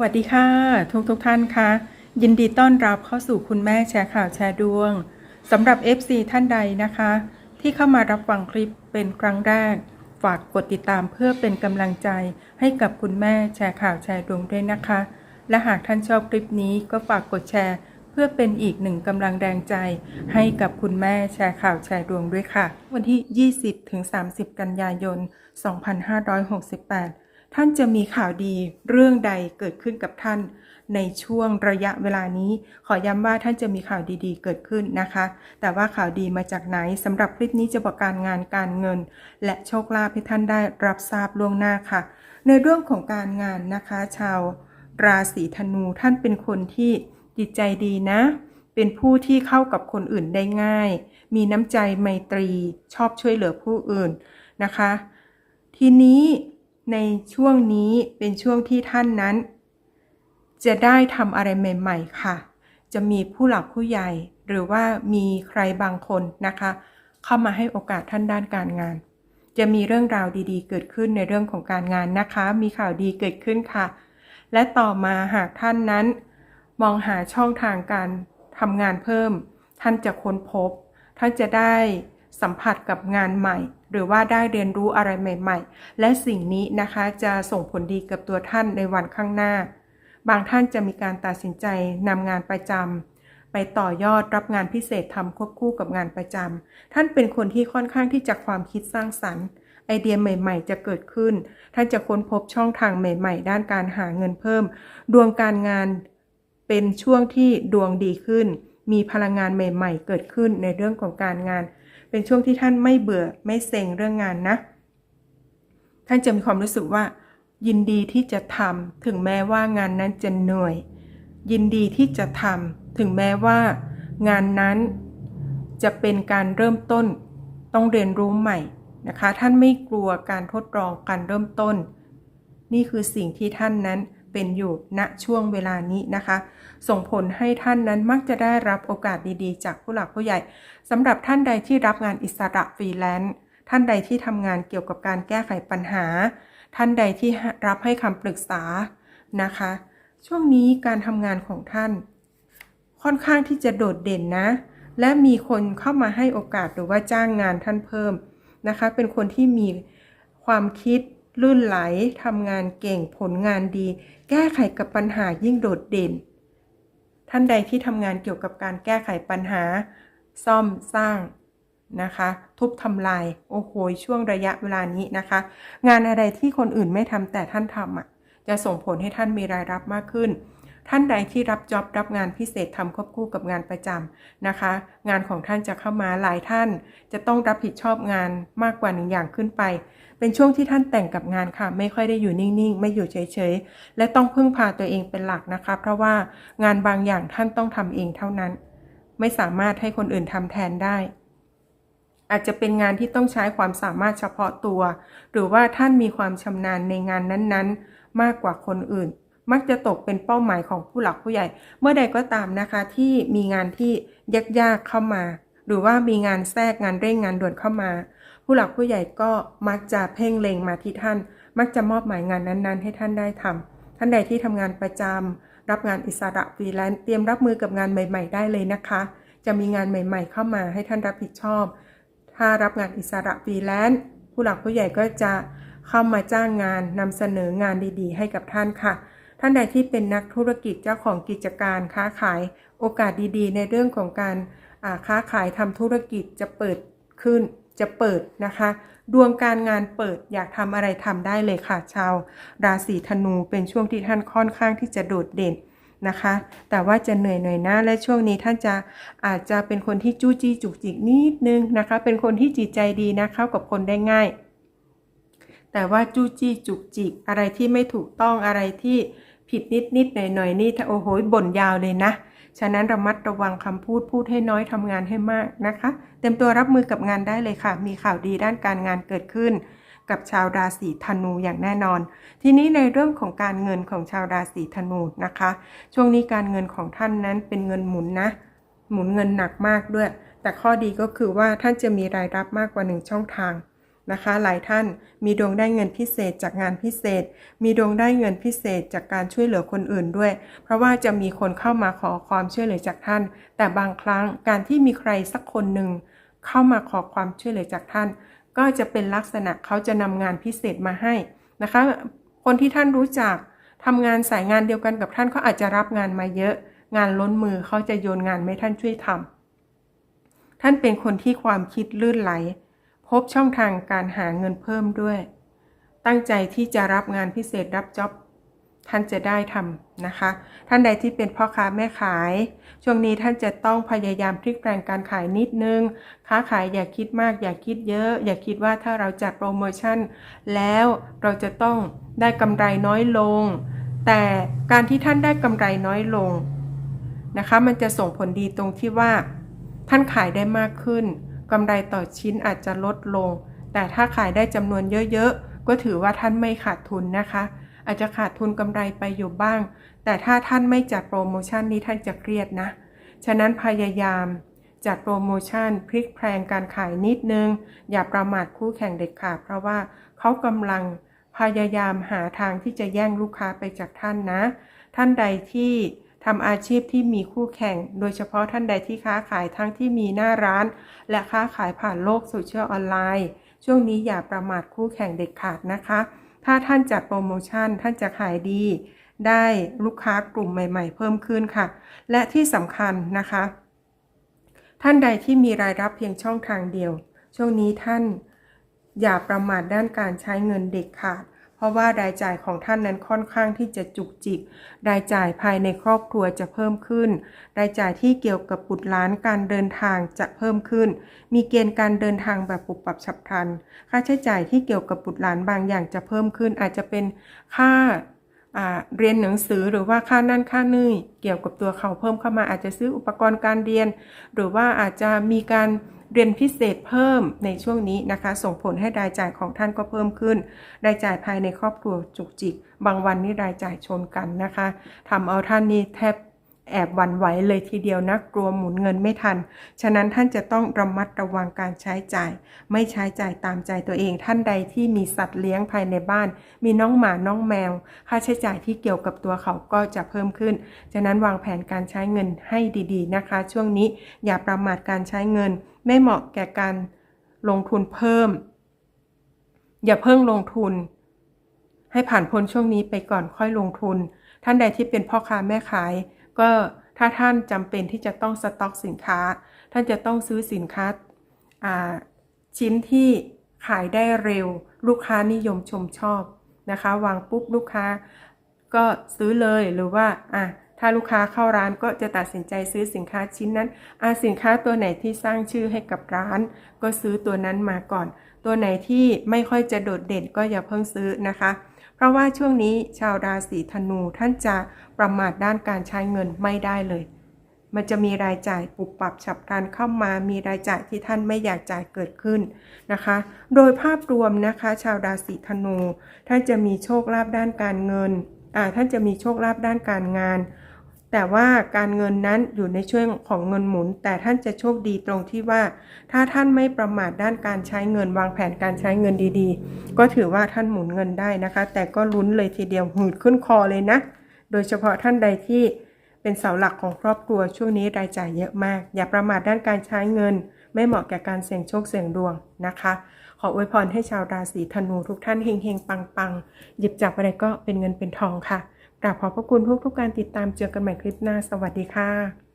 สวัสดีค่ะ ทุกทุกท่านค่ะ ยินดีต้อนรับเข้าสู่คุณแม่แชร์ข่าวแชร์ดวงสำหรับ FC ท่านใดนะคะ ที่เข้ามารับฟังคลิปเป็นครั้งแรก ฝากกดติดตามเพื่อเป็นกำลังใจให้กับคุณแม่แชร์ข่าวแชร์ดวงด้วยนะคะ และหากท่านชอบคลิปนี้ก็ฝากกดแชร์ เพื่อเป็นอีกหนึ่งกำลังแรงใจ ให้กับคุณแม่แชร์ข่าวแชร์ดวงด้วยค่ะ วันที่ 20-30 กันยายน 2568 ท่านจะมีข่าวดีเรื่องใดเกิดขึ้นกับท่าน ในช่วงระยะเวลานี้ ขอย้ำว่าท่านจะมีข่าวดีๆ เกิดขึ้นนะคะ แต่ว่าข่าวดีมาจากไหนสำหรับคลิปนี้จะบอกการงานการเงิน และโชคลาภให้ท่านได้รับทราบล่วงหน้าค่ะ ในเรื่องของการงานนะคะ ชาวราศีธนูท่านเป็นคนที่จิตใจดีนะ เป็นผู้ที่เข้ากับคนอื่นได้ง่าย มีน้ำใจไมตรีชอบช่วยเหลือผู้อื่นนะคะ ทีนี้ ในช่วงนี้เป็นช่วงที่ท่านนั้น จะได้ทำอะไรใหม่ ๆ ค่ะ จะมีผู้หลักผู้ใหญ่ หรือว่ามีใครบางคนนะคะ เข้ามาให้โอกาสท่านด้านการงาน จะมีเรื่องราวดีๆ เกิดขึ้นในเรื่องของการงานนะคะ มีข่าวดีเกิดขึ้นค่ะ และต่อมาหากท่านนั้น มองหาช่องทางการทำงานเพิ่ม ท่านจะค้นพบ ท่านจะได้สัมผัสกับงานใหม่ หรือว่าได้เรียนรู้อะไรใหม่ ๆ และสิ่งนี้นะคะจะส่งผลดีกับตัวท่านในวันข้างหน้า บางท่านจะมีการตัดสินใจนำงานประจำไปต่อยอดรับงานพิเศษทำควบคู่กับงานประจำท่านเป็นคนที่ค่อนข้างที่จะความคิดสร้างสรรค์ ไอเดียใหม่ ๆ จะเกิดขึ้น ท่านจะค้นพบช่องทางใหม่ ๆ ด้านการหาเงินเพิ่ม ดวงการงานเป็นช่วงที่ดวงดีขึ้น มีพลังงานใหม่ ๆ เกิดขึ้นในเรื่องของการงาน เป็นช่วงที่ท่านไม่เบื่อไม่เซ็งเรื่องงานนะ ท่านจะมีความรู้สึกว่า ยินดีที่จะทำถึงแม้ว่างานนั้นจะเหนื่อย ยินดีที่จะทำถึงแม้ว่า งานนั้นจะเป็นการเริ่มต้น ต้องเรียนรู้ใหม่นะคะ ท่านไม่กลัวการทดลองการเริ่มต้น นี่คือสิ่งที่ท่านนั้น เป็นอยู่ณช่วงเวลานี้นะคะ ส่งผลให้ท่านนั้นมักจะได้รับโอกาสดีๆ จากผู้หลักผู้ใหญ่สำหรับท่านใดที่รับงานอิสระฟรีแลนซ์ท่านใดที่ทำงานเกี่ยวกับการแก้ไขปัญหา ท่านใดที่รับให้คำปรึกษานะคะ ช่วงนี้การทำงานของท่าน ค่อนข้างที่จะโดดเด่นนะ และมีคนเข้ามาให้โอกาสหรือว่าจ้างงานท่านเพิ่มนะคะ เป็นคนที่มีความคิด ลื่นไหลทำงานเก่งผลงานดี แก้ไขกับปัญหายิ่งโดดเด่น ท่านใดที่ทำงานเกี่ยวกับการแก้ไขปัญหา ซ่อมสร้างนะคะ ทุบทำลาย โอ้โหช่วงระยะเวลานี้นะคะ งานอะไรที่คนอื่นไม่ทำแต่ท่านทำอะจะส่งผลให้ท่านมีรายรับมากขึ้น ท่านใดที่รับจ็อบรับงานพิเศษทำควบคู่กับงานประจำนะคะ งานของท่านจะเข้ามาหลายท่าน จะต้องรับผิดชอบงานมากกว่าหนึ่งอย่างขึ้นไป เป็นช่วงที่ท่านแต่งกับงานค่ะ ไม่ค่อยได้อยู่นิ่งๆ ไม่อยู่เฉยๆ และต้องพึ่งพาตัวเองเป็นหลักนะคะ เพราะว่างานบางอย่างท่านต้องทำเองเท่านั้น ไม่สามารถให้คนอื่นทำแทนได้อาจจะเป็นงานที่ต้องใช้ความสามารถเฉพาะตัว หรือว่าท่านมีความชำนาญในงานนั้นๆ มากกว่าคนอื่น มักจะตกเป็นเป้าหมายของผู้หลักผู้ใหญ่ เมื่อใดก็ตามนะคะที่มีงานที่ยากๆเข้ามา หรือว่ามีงานแทรกงานเร่งงานด่วนเข้ามา ผู้หลักผู้ใหญ่ก็มักจะเพ่งเล็งมาที่ท่าน มักจะมอบหมายงานนั้นๆ ให้ท่านได้ทำท่านใดที่ทำงานประจำรับงานอิสระฟรีแลนซ์เตรียมรับมือกับงานใหม่ ๆ ได้เลยนะคะ จะมีงานใหม่ ๆ เข้ามาให้ท่านรับผิดชอบ ถ้ารับงานอิสระฟรีแลนซ์ผู้หลักผู้ใหญ่ก็จะเข้ามาจ้างงานนำเสนองานดีๆ ให้กับท่านค่ะ ท่านใดที่เป็นนักธุรกิจเจ้าของกิจการค้าขายโอกาสดีๆ ในเรื่องของการค้าขายทำธุรกิจจะเปิดขึ้นจะเปิดนะคะ ดวงการงานเปิดอยากทำอะไรทำได้เลยค่ะ ชาว ราศีธนูเป็นช่วงที่ท่านค่อนข้างที่จะโดดเด่นนะคะ แต่ว่าจะเหนื่อยหน่อยนะและช่วงนี้ท่านจะอาจจะเป็นคนที่จู้จี้จุกจิกนิดนึงนะคะ เป็นคนที่จิตใจดีนะเข้ากับคนได้ง่าย แต่ว่าจู้จี้จุกจิกอะไรที่ไม่ถูกต้องอะไรที่ ผิดนิดนิดหน่อยหน่อยนี่ถ้าโอ้โหบ่นยาวเลยนะ ฉะนั้นระมัดระวังคำพูดพูดให้น้อยทำงานให้มากนะคะ เต็มตัวรับมือกับงานได้เลยค่ะ มีข่าวดีด้านการงานเกิดขึ้น กับชาวราศีธนูอย่างแน่นอน ทีนี้ในเรื่องของการเงินของชาวราศีธนูนะคะ ช่วงนี้การเงินของท่านนั้นเป็นเงินหมุนนะ หมุนเงินหนักมากด้วย แต่ข้อดีก็คือว่าท่านจะมีรายรับมากกว่าหนึ่งช่องทาง นะคะ หลายท่านมีดวงได้เงินพิเศษจากงานพิเศษ มีดวงได้เงินพิเศษจากการช่วยเหลือคนอื่นด้วย เพราะว่าจะมีคนเข้ามาขอความช่วยเหลือจากท่าน แต่บางครั้งการที่มีใครสักคนหนึ่งเข้ามาขอความช่วยเหลือจากท่าน ก็จะเป็นลักษณะเขาจะนำงานพิเศษมาให้นะคะ คนที่ท่านรู้จักทำงานสายงานเดียวกันกับท่านเขาอาจจะรับงานมาเยอะ งานล้นมือเขาจะโยนงานไม่ท่านช่วยทำท่านเป็นคนที่ความคิดลื่นไหล พบช่องทางการหาเงินเพิ่มด้วย ตั้งใจที่จะรับงานพิเศษรับจ็อบท่านจะได้ทำนะคะ ท่านใดที่เป็นพ่อค้าแม่ขาย ช่วงนี้ท่านจะต้องพยายามพลิกแปลงการขายนิดนึง ค้าขายอย่าคิดมาก อย่าคิดเยอะ อย่าคิดว่าถ้าเราจัดโปรโมชั่น แล้วเราจะต้องได้กำไรน้อยลง แต่การที่ท่านได้กำไรน้อยลงนะคะ มันจะส่งผลดีตรงที่ว่า ท่านขายได้มากขึ้น กำไรต่อชิ้นอาจจะลดลง แต่ถ้าขายได้จำนวนเยอะๆ ก็ถือว่าท่านไม่ขาดทุนนะคะ อาจจะขาดทุนกำไรไปอยู่บ้าง แต่ถ้าท่านไม่จัดโปรโมชั่นนี้ท่านจะเครียดนะ ฉะนั้นพยายามจัดโปรโมชั่นพลิกแพลงการขายนิดนึง อย่าประมาทคู่แข่งเด็ดขาดเพราะว่าเขากำลังพยายามหาทางที่จะแย่งลูกค้าไปจากท่านนะ ท่านใดที่ ทำอาชีพที่มีคู่แข่ง โดยเฉพาะท่านใดที่ค้าขายทั้งที่มีหน้าร้าน และค้าขายผ่านโลกโซเชียลออนไลน์ ช่วงนี้อย่าประมาทคู่แข่งเด็ดขาดนะคะ ถ้าท่านจัดโปรโมชั่นท่านจะขายดี ได้ลูกค้ากลุ่มใหม่ ๆ เพิ่มขึ้นค่ะ และที่สำคัญนะคะ ท่านใดที่มีรายรับเพียงช่องทางเดียว ช่วงนี้ท่านอย่าประมาทด้านการใช้เงินเด็ดขาด เพราะว่ารายจ่ายของท่านนั้นค่อนข้างที่จะจุกจิก รายจ่ายภายในครอบครัวจะเพิ่มขึ้น รายจ่ายที่เกี่ยวกับบุตรหลานการเดินทางจะเพิ่มขึ้น มีเกณฑ์การเดินทางแบบปุบปับฉับพลัน ค่าใช้จ่ายที่เกี่ยวกับบุตรหลานบางอย่างจะเพิ่มขึ้น อาจจะเป็นค่าเรียนหนังสือหรือว่าค่านั่นค่านี่เกี่ยวกับตัวเขาเพิ่มเข้ามาอาจจะซื้ออุปกรณ์การเรียน หรือว่าอาจจะมีการ เรียนพิเศษเพิ่มในช่วงนี้นะคะ ส่งผลให้รายจ่ายของท่านก็เพิ่มขึ้น รายจ่ายภายในครอบครัวจุกจิก บางวันนี่รายจ่ายชนกันนะคะทำเอาท่านนี่แทบแอบหวันไหวเลยทีเดียวนะกลัวหมุนเงินไม่ทัน ฉะนั้นท่านจะต้องระมัดระวังการใช้จ่าย ไม่ใช้จ่ายตามใจตัวเอง ท่านใดที่มีสัตว์เลี้ยงภายในบ้าน มีน้องหมาน้องแมว ค่าใช้จ่ายที่เกี่ยวกับตัวเขาก็จะเพิ่มขึ้น ฉะนั้นวางแผนการใช้เงินให้ดีๆนะคะ ช่วงนี้อย่าประมาทการใช้เงิน ไม่เหมาะแก่การลงทุนเพิ่ม อย่าเพิ่งลงทุน ให้ผ่านพ้นช่วงนี้ไปก่อนค่อยลงทุน ท่านใดที่เป็นพ่อค้าแม่ขาย ก็ถ้าท่านจำเป็นที่จะต้องสต็อกสินค้า ท่านจะต้องซื้อสินค้าชิ้นที่ขายได้เร็ว ลูกค้านิยมชมชอบนะคะ วางปุ๊บลูกค้าก็ซื้อเลยหรือว่าอะ ถ้าลูกค้าเข้าร้านก็จะตัดสินใจซื้อสินค้าชิ้นนั้น อาสินค้าตัวไหนที่สร้างชื่อให้กับร้าน ก็ซื้อตัวนั้นมาก่อน ตัวไหนที่ไม่ค่อยจะโดดเด่นก็อย่าเพิ่งซื้อนะคะ เพราะว่าช่วงนี้ชาวราศีธนูท่านจะประมาทด้านการใช้เงินไม่ได้เลย มันจะมีรายจ่ายปุบปับฉับพลันเข้ามา มีรายจ่ายที่ท่านไม่อยากจ่ายเกิดขึ้นนะคะ โดยภาพรวมนะคะ ชาวราศีธนูท่านจะมีโชคลาภด้านการเงิน ท่านจะมีโชคลาภด้านการงาน แต่ว่าการเงินนั้นอยู่ในช่วงของเงินหมุน แต่ท่านจะโชคดีตรงที่ว่า ถ้าท่านไม่ประมาทด้านการใช้เงินวางแผนการใช้เงินดีๆ ก็ถือว่าท่านหมุนเงินได้นะคะ แต่ก็ลุ้นเลยทีเดียวหืดขึ้นคอเลยนะ โดยเฉพาะท่านใดที่เป็นเสาหลักของครอบครัวช่วงนี้รายจ่ายเยอะมาก อย่าประมาทด้านการใช้เงิน ไม่เหมาะแก่การเสี่ยงโชคเสี่ยงดวงนะคะ ขออวยพรให้ชาวราศีธนูทุกท่านเฮงๆ ปังๆ หยิบจับอะไรก็เป็นเงินเป็นทองค่ะกราบขอบพระคุณทุกทุกการติดตามเจอกันใหม่คลิปหน้า สวัสดีค่ะ